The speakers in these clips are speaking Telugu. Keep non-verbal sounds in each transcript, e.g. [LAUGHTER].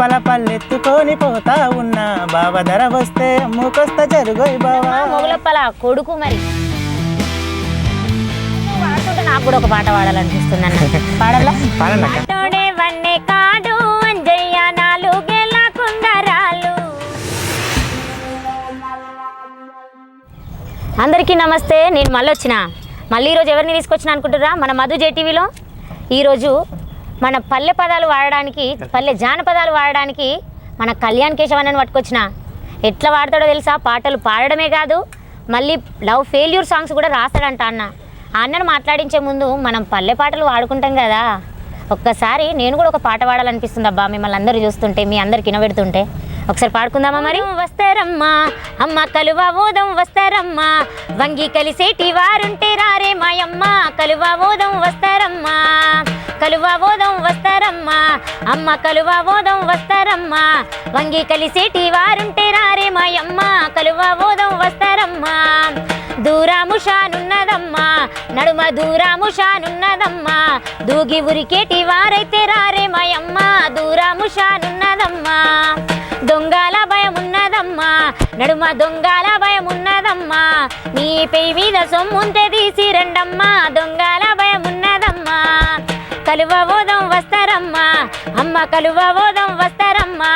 గంపల పల్లెత్తుకొని పోతా ఉన్నా. బావ ధర వస్తే అమ్ముకొస్తా జరుగోయ్ బావా. మొగలప్పల కొడుకు మరి. పాడుతుంటే నాకు కూడా ఒక పాట పాడాలనిపిస్తుంది అన్న. పాడాలా? పాడండి వన్నే కాడు అంజయ్య కుందరాలు అందరికీ నమస్తే నేను మళ్ళీ వచ్చిన మళ్ళీ ఈరోజు ఎవరిని తీసుకొచ్చిన అనుకుంటురా మన మధు జేటీవీలో. ఈరోజు మన పల్లె పదాలు వాడడానికి పల్లె జానపదాలు వాడడానికి మన కళ్యాణ్ కేశవన్నని పట్టుకొచ్చిన. ఎట్లా వాడతాడో తెలుసా? పాటలు పాడడమే కాదు మళ్ళీ లవ్ ఫెయిల్యూర్ సాంగ్స్ కూడా రాస్తాడంట అన్న. ఆ అన్నను మాట్లాడించే ముందు మనం పల్లె పాటలు వాడుకుంటాం కదా. ఒక్కసారి నేను కూడా ఒక పాట పాడాలనిపిస్తుంది అబ్బా మిమ్మల్ని అందరూ చూస్తుంటే మీ అందరికి వినబెడుతుంటే. ఒకసారి పాడుకుందామా మరి? వస్తారమ్మా అమ్మ కలువ ఓదం వస్తారమ్మా వంగి కలిసేటి వారుంటే రారే మాయమ్మ. కలువ ఓదం వస్తారమ్మా కలువ ఓదం వస్తారమ్మా అమ్మ కలువ ఓదం వస్తారమ్మా వంగి కలిసేటి వారుంటే రారే మాయమ్మ. కలువ ఓదం వస్తారమ్మా దూరాముషానున్నదమ్మా నడుమ దూరాముషానున్నదమ్మా దూగి ఉరికేటి వారైతే రారే మాయమ్మ దూరాముషానున్నదమ్మా దొంగల భయం ఉన్నదమ్మా నడుమ దొంగల భయం ఉన్నదమ్మా నీ పెయి మీద సొమ్ముంటే తీసి రండమ్మా దొంగల భయం ఉన్నదమ్మా కలువ ఓదం వస్తారమ్మా అమ్మ కలువ ఓదం వస్తారమ్మా.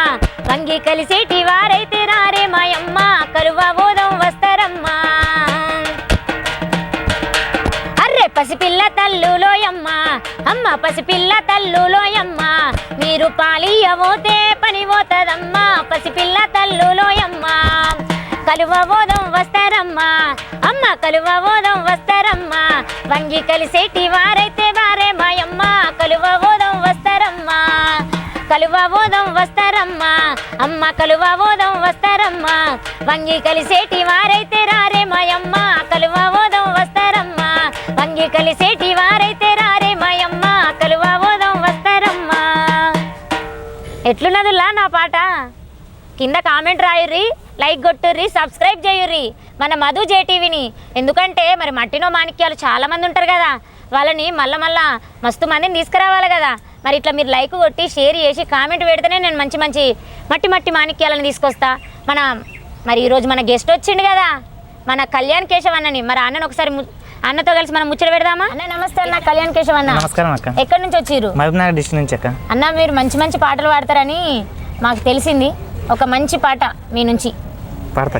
వంగి కలిసేటి వారైతే రారే మాయమ్మ కలువ ఓదం వస్తారమ్మా. పసిపిల్ల తల్లులోయమ్మ అమ్మ పసిపిల్ల తల్లులోయమ్మ మీరు పాలియవోతే పని పోతదమ్మా పసిపిల్ల తల్లులోయమ్మ. కలువ కలువబోధం వస్తారమ్మా అమ్మ కలువ ఓదం వస్తారమ్మా వంగి కలిసేటి వారైతే వారే మాయమ్మ. కలువ ఓదం వస్తారమ్మా కలువ వస్తారమ్మా అమ్మ కలువ ఓదం వస్తారమ్మా వంగి కలిసేటి వారైతే రారే మాయమ్మ. కలువ ఓదం వస్తారమ్మా వంగి కలిసేటి వారైతే రారే మాయమ్మ. కలువ ఓదం వస్తారమ్మా. ఎట్లున్నదిలా నా పాట? కింద కామెంట్ రాయుర్రి లైక్ కొట్టుర్రి సబ్స్క్రైబ్ చేయుర్రి. మన మధు జేటీవీని. ఎందుకంటే మరి మట్టినో మాణిక్యాలు చాలామంది ఉంటారు కదా. వాళ్ళని మళ్ళా మళ్ళా మస్తు మందిని తీసుకురావాలి కదా. మరి ఇట్లా మీరు లైక్ కొట్టి షేర్ చేసి కామెంట్ పెడితేనే నేను మంచి మంచి మట్టి మట్టి మాణిక్యాలను తీసుకొస్తా. మన మరి ఈరోజు మన గెస్ట్ వచ్చిండు కదా. మన కళ్యాణ్ కేశవ్ అన్నని మరి అన్నని ఒకసారి అన్నతో కలిసి మనం ముచ్చట పెడదామా? అన్న నమస్తే అన్న. కళ్యాణ్ కేశవ్ అన్న. నమస్కారం అక్క. ఎక్కడి నుంచి వచ్చిర్రు మహబూబ్నగర్ డిస్ట్రిక్ట్ నుంచి అక్క. అన్న మీరు మంచి మంచి పాటలు పాడతారని మాకు తెలిసింది. ఒక మంచి పాట మీ నుంచి.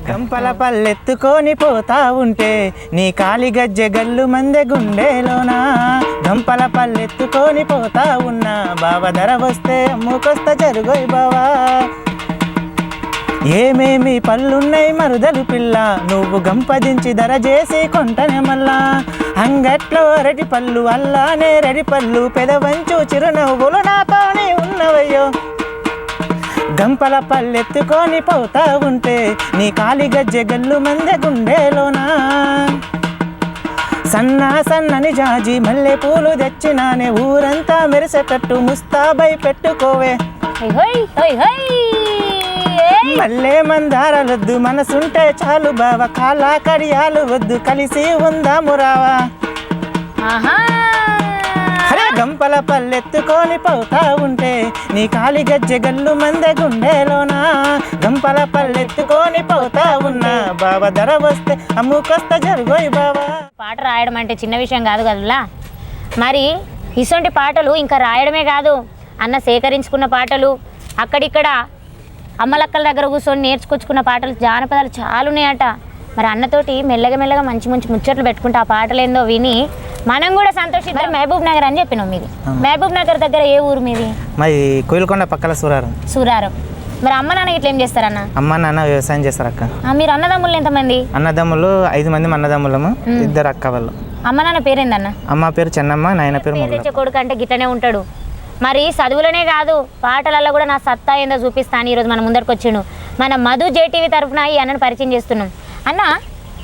గంపల పల్లెత్తుకొని పోతా ఉంటే నీ కాలి గజ్జె గల్లు మందె గుండెలోనా? గంపల పల్లెత్తుకొని పోతా ఉన్నా బావ ధర వస్తే అమ్ముకొస్తా జరుగోయ్ బావా. ఏమేమి పళ్ళున్నాయి మరుదలు పిల్ల? నువ్వు గంపదించి ధర చేసి కొంటనే మళ్ళా. అంగట్లో అరటి పళ్ళు అల్లానే రెడి పళ్ళు. పెదవంచు చిరునవ్వులు నా పానే ఉన్నవయ్యో. గంపల పల్లెత్తుకొని పోతా ఉంటే నీ కాలి గజ్జె గల్లు మందె గుండెలోనా? సన్నా సన్నని జాజి మల్లె పూలు తెచ్చినానే ఊరంతా మెరిసేటట్టు ముస్తాబై పెట్టుకోవే. హై హై హై! మల్లె మందారాలొద్దు మనసుంటే చాలు బావ. కాలా కడియాలు వద్దు కలిసి ఉందాము రావా. గంపల పల్లెత్తుకొని పోతా ఉంటే నీ కాలి గజ్జె గల్లు మందె గుండెలోనా? గంపల పల్లెత్తుకొని పోతా ఉన్నా బావ ధర వస్తే అమ్ముకొస్తా జరుగోయ్ బావా. పాట రాయడం అంటే చిన్న విషయం కాదు కదలా? మరి ఇటువంటి పాటలు ఇంకా రాయడమే కాదు. అన్న సేకరించుకున్న పాటలు అక్కడిక్కడ అమ్మలక్కల దగ్గర కూర్చొని నేర్చుకొచ్చుకున్న పాటలు జానపదాలు చాలా ఉన్నాయట మరి అన్నతోటి మెల్లగా మెల్లగా మంచి మంచి ముచ్చట్లు పెట్టుకుంటే ఆ పాటలు ఏందో విని మనం కూడా సంతోషిద్దాం. మహబూబ్ నగర్ అని చెప్పినాం మీది. మహబూబ్ నగర్ దగ్గర ఏ ఊరు మీది? మరి కోయిలకొండ పక్కల సూరారం. సూరారం. మరి అమ్మ నాన్న ఇట్లా ఏం చేస్తారన్న? అమ్మ నాన్న వ్యవసాయం చేస్తారు అక్క మీరు అన్నదమ్ములు ఎంతమంది? అన్నదమ్ములు ఐదు మంది అన్నదమ్ములము ఇద్దరు అక్క వాళ్ళు. అమ్మ నాన్న పేరేందన్న? అమ్మ పేరు చెన్నమ్మ నాయన పేరు పేరు కొడుకు అంటే గిట్టనే ఉంటాడు. మరి చదువులనే కాదు పాటలలో కూడా నా సత్తా ఏందో చూపిస్తాను ఈరోజు మన ముందరికి వచ్చిండు. మన మధు జేటీవీ తరఫున ఈ అన్నను పరిచయం చేస్తున్నాం. అన్న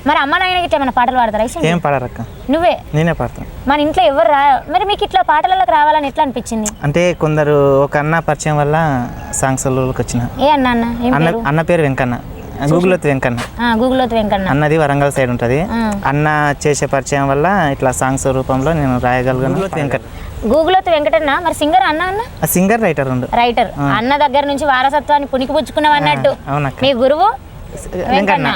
మరి అమ్మ నాయనకి ఇట్లా మన పాటలు పాడతారా? ఏం పాడరక్క? నువ్వే? నేనే పాడతాను మన ఇంట్లో ఎవరు రా మరి మీకు ఇట్లా పాటలలోకి రావాలని ఎట్లా అనిపించింది? అంటే కొందరు ఒక అన్న పరిచయం వల్ల సాంగ్స్ వచ్చిన. ఏ అన్న అన్న? అన్న పేరు? వెంకన్న. గూగుల్ వెంకన్న. ఆ, గూగుల్లో వెంకన్న. అన్నది వరంగల్ సైడ్ ఉంటుంది. అన్న చేసే పరిచయం వల్ల ఇట్లా సాంగ్స్ రూపంలో నేను రాయగలను వెంకట్ గూగుల్తో వెంకటన్న మరి సింగర్ అన్న అన్న? సింగర్ రైటర్ ఉండు. రైటర్. అన్న దగ్గర నుంచి వారసత్వాన్ని పుణికి పుచ్చుకున్నావు అన్నట్టు. మీ గురువు? వెంకన్న.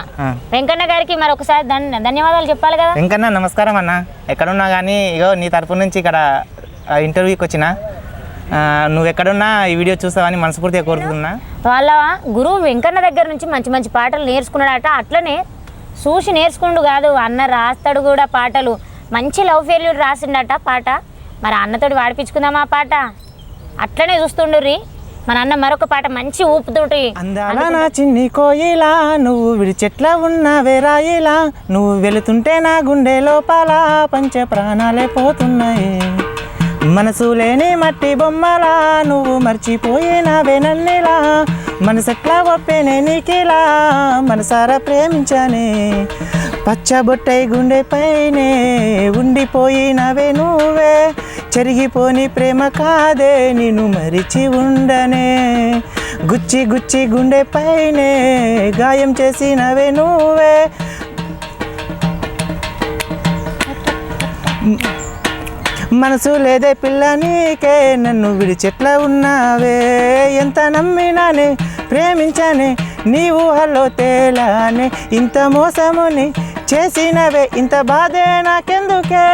వెంకన్న. గారికి మరి ఒకసారి ధన్- ధన్యవాదాలు చెప్పాలి కదా? వెంకన్న నమస్కారం అన్న. ఎక్కడున్నా కానీ ఇగో నీ తరపు నుంచి ఇక్కడ ఇంటర్వ్యూకి వచ్చిన. నువ్వు ఎక్కడున్నా ఈ వీడియో చూస్తావని మనస్ఫూర్తిగా కోరుతున్నా వాళ్ళ గురువు వెంకన్న దగ్గర నుంచి మంచి మంచి పాటలు నేర్చుకున్నాడట. అట్లనే చూసి నేర్చుకుండు కాదు. అన్న రాస్తాడు కూడా పాటలు. మంచి లవ్ ఫెయిల్యూర్ రాసిండట పాట. మరి అన్నతోటి వాడిపించుకుందామా ఆ పాట? అట్లనే చూస్తుండ్రి మన అన్న మరొక పాట మంచి ఊపుతోటి అందాల నా చిన్ని కోయిలా నువ్వు విడిచెట్ల ఉన్నావే రాయిలా నువ్వు వెళుతుంటే నా గుండె లోపల పంచ ప్రాణాలే పోతున్నాయి. మనసు లేని మట్టి బొమ్మలా నువ్వు మర్చిపోయినావే నన్నిలా. మనసెట్లా ఒప్పేనే నీకిలా మనసారా ప్రేమించని. పచ్చబొట్టై గుండె పైనే ఉండిపోయినవే నువ్వే. చెరిగిపోని ప్రేమ కాదే నిన్ను మరిచి ఉండనే. గుచ్చి గుచ్చి గుండె పైనే గాయం చేసినవే నువ్వే. మనసు లేదే పిల్ల నీకే నన్ను విడిచెట్ల ఉన్నావే. ఎంత నమ్మినానే ప్రేమించానే నీ ఊహలో తేలానే. ఇంత మోసముని చేసినవే ఇంత బాధే నాకెందుకే?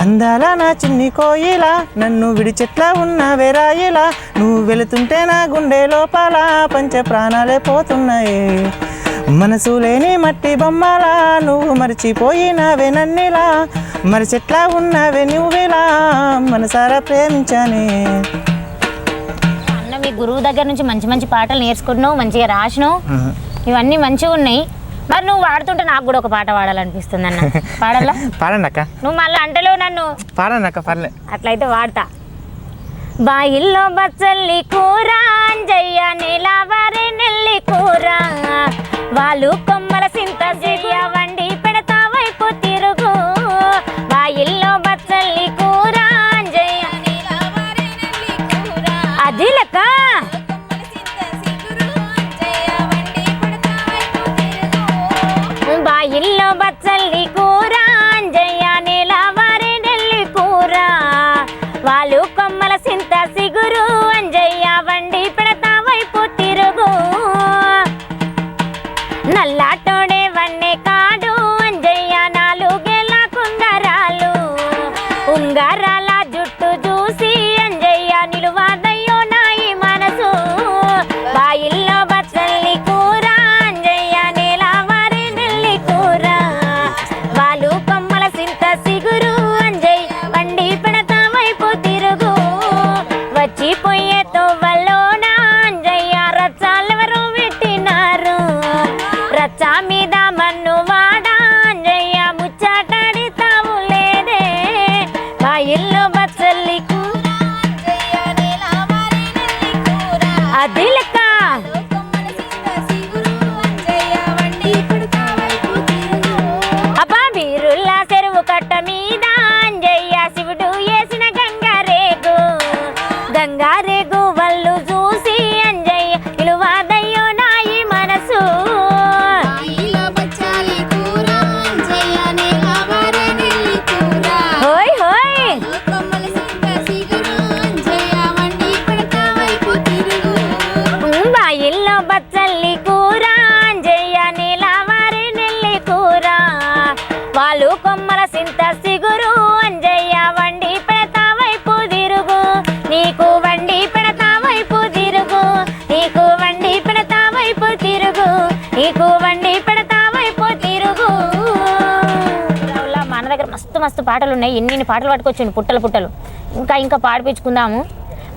అందాల నా చిన్ని కోయిలా నన్ను విడిచెట్ల ఉన్నావే రాయిలా నువ్వు వెళుతుంటే నా గుండె లోపల పంచ ప్రాణాలే పోతున్నాయి. మనసు లేని మట్టి బొమ్మలా నువ్వు మర్చిపోయినావే నన్నిలా. మరిచెట్లా ఉన్నావే నువ్విలా మనసారా ప్రేమించని. అన్న మీ గురువు దగ్గర నుంచి మంచి మంచి పాటలు నేర్చుకుంటున్నావు మంచిగా రాసినావు. ఇవన్నీ మంచిగా ఉన్నాయి. మరి నువ్వు వాడుతుంటే నాకు కూడా ఒక పాట పాడాలనిపిస్తుంది అన్న. పాడాలా [LAUGHS] పాడండి అక్క. నువ్వు మళ్ళీ అంటలేవు నన్ను. పాడండి అక్క పర్లే అట్లయితే వాడతా. బాయిల్లో బచ్చల్లి కూర అంజయ్య నిలవరి నెల్లి కూర వాళ్ళు మస్తు పాటలు ఉన్నాయి ఎన్ని ఎన్ని పాటలు పట్టుకొచ్చిండు పుట్టలు పుట్టలు. ఇంకా ఇంకా పాడిపించుకుందాము.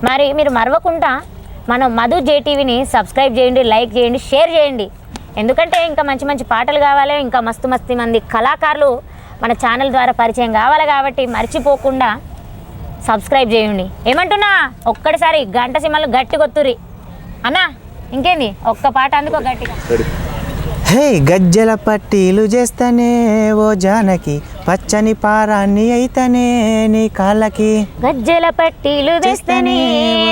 మరి మీరు మరవకుండా మన మధు జేటీవీని సబ్స్క్రైబ్ చేయండి లైక్ చేయండి షేర్ చేయండి. ఎందుకంటే ఇంకా మంచి మంచి పాటలు కావాలి ఇంకా మస్తు మస్తు మంది కళాకారులు మన ఛానల్ ద్వారా పరిచయం కావాలి కాబట్టి మర్చిపోకుండా సబ్స్క్రైబ్ చేయండి. ఏమంటున్నా? ఒక్కడిసారి గంట సినిమాలు గట్టి కొత్తురి అన్నా ఇంకేంది? ఒక్క పాట అందుకో గట్టిగా. హే గజ్జల పట్టీలు చేస్తానే ఓ జానకి పచ్చని పారాన్ని అయితేనే నీ కాళ్ళకి. గజ్జల పట్టీలు తెస్తనే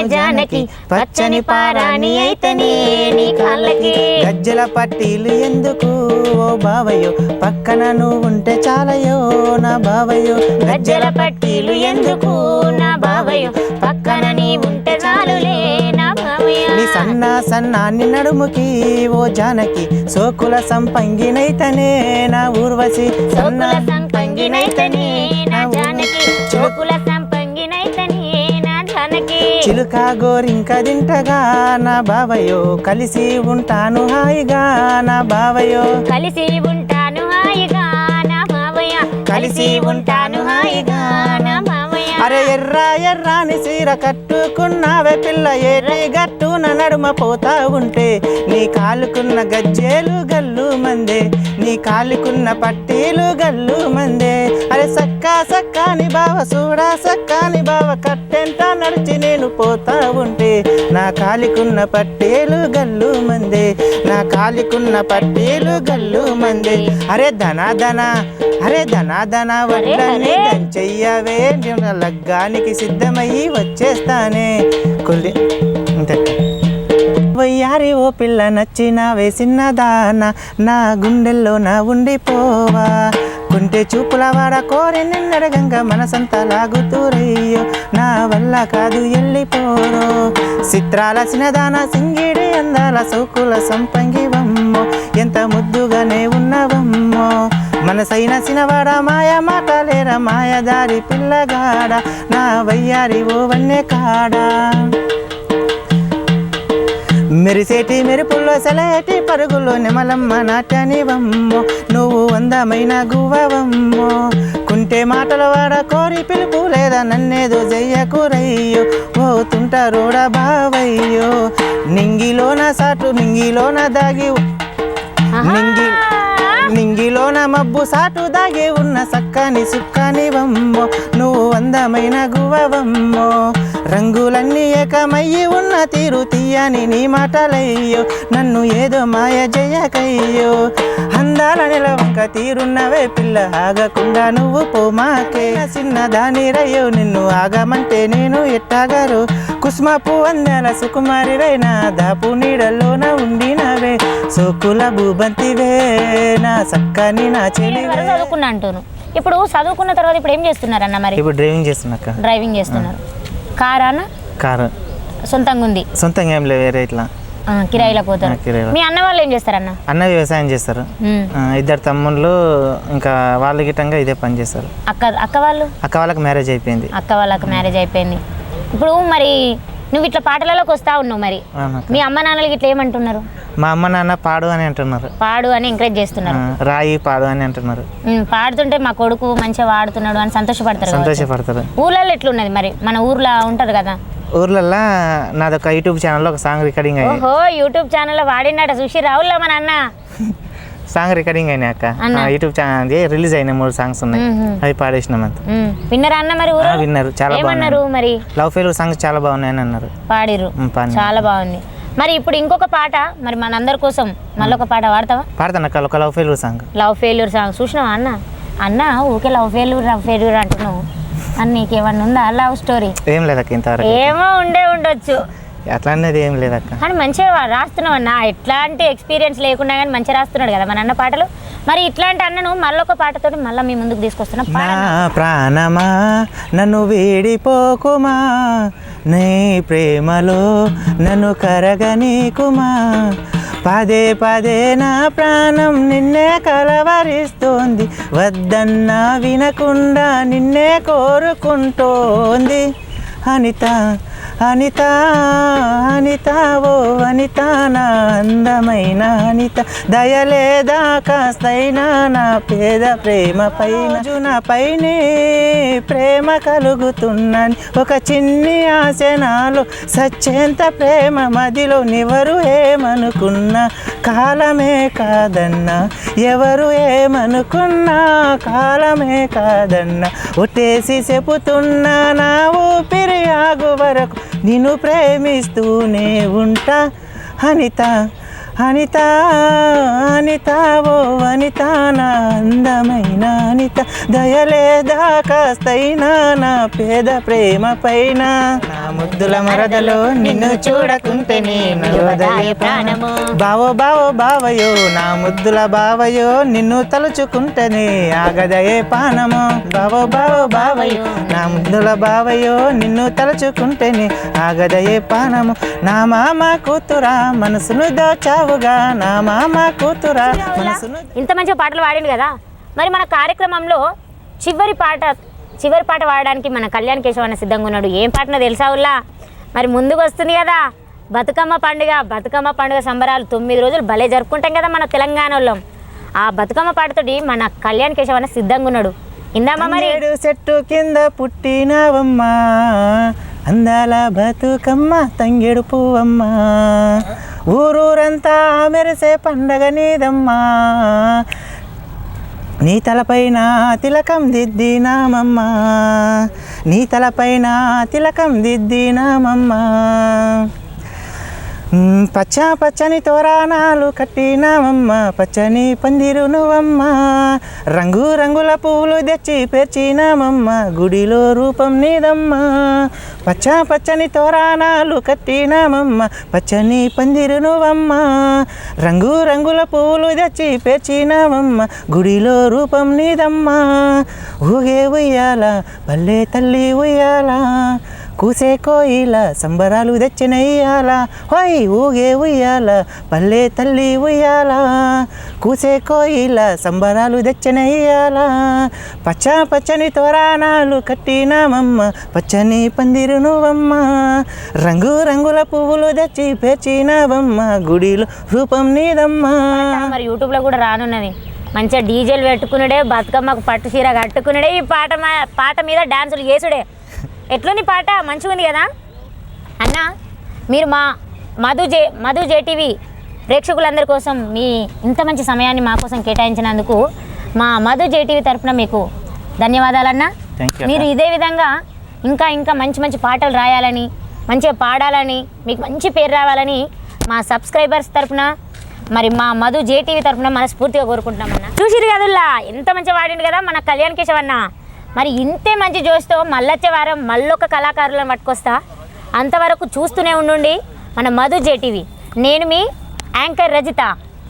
జానకి. పచ్చని పారాని అయితేనే నీ కాళ్ళకి. గజ్జల పట్టీలు ఎందుకు ఓ బావయ్యో? పక్కన నువ్వు ఉంటే చాలయో నా బావయ్యో? గజ్జల పట్టీలు ఎందుకు నా బావయ్య? పక్కన నీ ఉంటే చాలులే సన్న సన్నాన్ని నడుముకి ఓ జానకి. సోకుల సంపంగినైతనే నా ఊర్వశి. సోకుల సంపంగినైతనే నా జానకి. చోకుల సంపంగినైతనే నా జానకి. చిలుక గోరింక తింటగా నా బావయ్యో. కలిసి ఉంటాను హాయిగా నా బావయ్యో. కలిసి ఉంటాను హాయిగా నా బావయ్య. కలిసి ఉంటాను హాయిగా నా అరే ఎర్ర ఎర్రాని సీర కట్టుకున్నావే పిల్ల ఏటి గట్టున నడుమ పోతా ఉంటే? నీ కాలుకున్న గజ్జేలు గల్లు మందే నీ కాలుకున్న పట్టీలు గల్లు మందే. అరే సక్క సక్కాని బావ చూడా సక్కాని బావ కట్టెంట నడిచి నేను పోతా ఉంటే? నా కాలికున్న పట్టేలు గల్లు మందే నా కాలికున్న పట్టేలు గల్లు మందే. అరే ధన ధన అరే ధన ధన వడ్లని అరే. చెయ్యవే లగ్గానికి సిద్ధమయ్యి వచ్చేస్తానే. కొల్లి అంతే. వయ్యారి ఓ పిల్ల నచ్చిన వేసిన దాన నా గుండెల్లో నా ఉండిపోవా. కుంటే చూపుల వాడ కోరి నిన్నడగంగా మనసంతా లాగుతూరయ్యో నా వల్ల కాదు ఎల్లిపోరో. చిత్రాల సినదాన సింగిడి అందాల సోకుల సంపంగి వమ్మో ఎంత ముద్దుగానే ఉన్నవమ్మో. మనసైన సినవాడ మాయ మాటలేరా మాయదారి పిల్లగాడ నా వయ్యారి ఓ వన్నె కాడా. మెరిసేటి మెరుపుల్లో సెలయేటి పరుగుల్లో నెమలమ్మ నాట్యానివమ్మో నువ్వు అందమైన గువ్వవమ్మో. కుంటే మాటల వాడ కోరి పిలుపు లేదా నన్నేదో చెయ్యకురయ్యో ఓ తుంటారోడా బావయ్యో నింగిలోన సాటు నింగిలోన దాగి నింగి నింగిలోన మబ్బు సాటు దాగే ఉన్న సక్కని సుక్కని అందమైన గువవమ్మో రంగులన్నీ ఏకమయ్యి ఉన్న తీరు తీయని నీ మాటలయ్యో. నన్ను ఏదో మాయ చేయకయ్యో అందాల నిలవంక తీరున్నవే పిల్ల ఆగకుండా నువ్వు పోమాకే చిన్న దానిరయ్యో నిన్ను ఆగమంటే నేను ఎట్టాగరు? కుస్మపు అందాల సుకుమారిరైన దాపు నీడల్లోన ఉండినవే. సోకుల భూబంతివే నా సక్కని నా చెలి అంటాను. ఇప్పుడు చదువుకున్న తర్వాత ఇప్పుడు ఏం చేస్తున్నారు అన్న మరి? ఇప్పుడు డ్రైవింగ్ చేస్తున్నాక డ్రైవింగ్ చేస్తున్నారు. కారా అన్న కారు. సొంతంగా ఉంది. సొంతంగా ఏం లేవు వేరే ఇట్లా. ఆ, కిరాయిలకు పోతారు. మీ అన్న వాళ్ళు ఏం చేస్తారన్న? అన్న వ్యవసాయం చేస్తారు. ఇద్దరు తమ్ముళ్ళు ఇంకా వాళ్ళ గిట్టంగా ఇదే పని చేస్తారు. అక్క అక్క వాళ్ళు? అక్క వాళ్ళకి మ్యారేజ్ అయిపోయింది. అక్క వాళ్ళకి మ్యారేజ్ అయిపోయింది. ఇప్పుడు మరి నువ్వు ఇట్లా పాటలలోకి వస్తా ఉన్నావు మరి. మీ అమ్మ నాన్నలకి ఇట్లా ఏమంటున్నారు? మా అమ్మ నాన్న పాడు అని అంటున్నారు. పాడు అని ఎంకరేజ్ చేస్తున్నారు. రాయి పాడు అని అంటున్నారు. పాడుతుంటే మా కొడుకు మంచిగా వాడుతున్నాడు అని సంతోషపడతారు. సంతోషపడతారు. ఊళ్ళల్లో ఎట్లున్నది మరి? మన ఊర్లో ఉంటది కదా. ఊర్లల్లో నాదొక యూట్యూబ్ ఛానల్లో ఒక సాంగ్ రికార్డింగ్ అయ్యి ఓహో యూట్యూబ్ ఛానల్లో వాడినట చూసి రావుల్లా మన అన్న సాంగ్ రికార్డింగ్ అయినాయి అక్క. యూట్యూబ్ ఛానల్ రిలీజ్ అయినాయి మూడు సాంగ్స్ ఉన్నాయి. అవి పాడేసినాం అంత. విన్నరా అన్న మరి విన్నారు. చాలా బాగున్నాయి. మరి? లవ్ ఫెయిల్ సాంగ్స్ చాలా బాగున్నాయని అన్నారు. పాడినాం. చాలా బాగుంది. మరి ఇప్పుడు ఇంకొక పాట మరి మనందరి కోసం మళ్ళీ ఒక పాట పాడతావా? పాడతాను అక్క ఒక love fail song. Love failure song. చూసినావా అన్న? అన్న ఊకే లవ్ ఫెయిల్యూర్ లవ్ ఫెయిల్యూర్ అంటున్నావు. అని నీకేమన్నా ఉందా? Love story. ఏం లేదక్క ఇంతవరకు ఏమో ఉండే ఉండొచ్చు. అట్లా అనేది ఏం లేదక్క కానీ మంచిగా రాస్తున్నావు అన్న. ఎట్లాంటి ఎక్స్పీరియన్స్ లేకుండా కానీ మంచిగా రాస్తున్నాడు కదా మన అన్న పాటలు. మరి ఇట్లాంటి అన్నను మళ్ళొక పాటతోటి మళ్ళీ మీ ముందుకు తీసుకొస్తున్నాం నా ప్రాణమా నన్ను వీడిపోకుమా? నీ ప్రేమలో నన్ను కరగనీకుమా? పదే పదే నా ప్రాణం నిన్నే కలవరిస్తోంది. వద్దన్నా వినకుండా నిన్నే కోరుకుంటోంది. అనిత అనిత అనిత ఓ అనిత నా అందమైన అనిత. దయలేదా కాస్తైనా నా పేద ప్రేమ పైన. జునపైనే ప్రేమ కలుగుతున్నాను ఒక చిన్ని ఆశ నాలో సచ్చేంత ప్రేమ మదిలో నివరు ఏమనుకున్నా? కాలమే కాదన్నా ఎవరు ఏమనుకున్నా? కాలమే కాదన్నా. ఒట్టేసి చెబుతున్నా నా ఊపిరి ఆగు వరకు. నిన్ను ప్రేమిస్తూనే ఉంటా అనిత అనిత అనిత ఓ అనిత నా అందమైన అనిత. దయలేదా కాస్తైనా నా పేద ప్రేమ పైన. నా ముద్దుల మరదలో నిన్ను చూడకుంటే నేను ప్రాణము. బావో బావో బావయో నా ముద్దుల బావయో నిన్ను తలుచుకుంటేనే ఆగదయే పానము. బావో బావో బావయో నా ముద్దుల బావయో నిన్ను తలుచుకుంటేనే ఆగదయే పానము. నా మామ కూతురా మనసును దోచావుగా నా మామ కూతురా మనసును ఇంత మంచిగా పాటలు పాడిండు కదా? మరి మన కార్యక్రమంలో చివరి పాట చివరి పాట పాడడానికి మన కళ్యాణ్ కేశవ్ అన్న సిద్ధంగా ఉన్నాడు. ఏం పాటనో తెలుసా ఉల్లా? మరి ముందుకు వస్తుంది కదా బతుకమ్మ పండుగ. బతుకమ్మ పండుగ సంబరాలు తొమ్మిది రోజులు భలే జరుపుకుంటాం కదా మన తెలంగాణ వాళ్ళం ఆ బతుకమ్మ పాటతోటి మన కళ్యాణ్ కేశవ్ అన్న సిద్ధంగా ఉన్నాడు. ఇందామా మరి? చెట్టు కింద పుట్టినవమ్మా. అందాల బతుకమ్మ తంగెడు పువ్వమ్మ ఊరూరంతా మెరిసే పండగ నీదమ్మా. నీ తలపైన తిలకం దిద్దినామమ్మా నీ తలపైన తిలకం దిద్దినామమ్మా నామమ్మా. పచ్చ పచ్చని తోరణాలు కట్టినామమ్మ పచ్చని పందిరు నువ్వమ్మ రంగు రంగుల పువ్వులు తెచ్చి పేర్చినామమ్మ గుడిలో రూపం నీదమ్మ. పచ్చ పచ్చని తోరణాలు కట్టినామమ్మ పచ్చని పందిరు నువ్వమ్మ రంగు రంగుల పువ్వులు తెచ్చి పేర్చినామమ్మ గుడిలో రూపం నీదమ్మ. ఊగే ఉయ్యాల పల్లె తల్లి ఉయ్యాల. కూసే కోయిల సంబరాలు తెచ్చినయ్యాల. హోయ్ ఊగే ఉయ్యాల పల్లె తల్లి ఉయ్యాల. కూసే కోయిల సంబరాలు తెచ్చినయ్యాల. పచ్చ పచ్చని తోరాణాలు కట్టినామమ్మ పచ్చని పందిరు నువ్వమ్మ రంగు రంగుల పువ్వులు తెచ్చి పేర్చినావమ్మ గుడిలో రూపం నీదమ్మా. మరి యూట్యూబ్లో కూడా రానున్నది. మంచిగా డీజేలు పెట్టుకున్నాడే బతుకమ్మకు పట్టు చీర కట్టుకున్నాడే ఈ పాట మా- పాట మీద డాన్సులు చేసుడే. ఎట్లుంది పాట? మంచిగా ఉంది కదా? అన్న మీరు మా మధు జే మధు జేటీవీ ప్రేక్షకులందరి కోసం మీ ఇంత మంచి సమయాన్ని మా కోసం కేటాయించినందుకు మా మధు జేటీవీ తరఫున మీకు ధన్యవాదాలన్నా. మీరు ఇదే విధంగా ఇంకా ఇంకా మంచి మంచి పాటలు రాయాలని మంచిగా పాడాలని మీకు మంచి పేరు రావాలని మా సబ్స్క్రైబర్స్ తరఫున మరి మా మధు జేటీవీ తరఫున మనస్ఫూర్తిగా కోరుకుంటున్నామన్న. చూసిరు కదుల్లా? ఎంత మంచిగా వాడిండు కదా మన కళ్యాణ్ కేశవ్ అన్న మరి ఇంతే మంచి జోష్తో మళ్ళొచ్చే వారం మళ్ళొక కళాకారులను పట్టుకొస్తా. అంతవరకు చూస్తూనే ఉండండి. మన మధు జేటీవీ. నేను మీ యాంకర్ రజిత.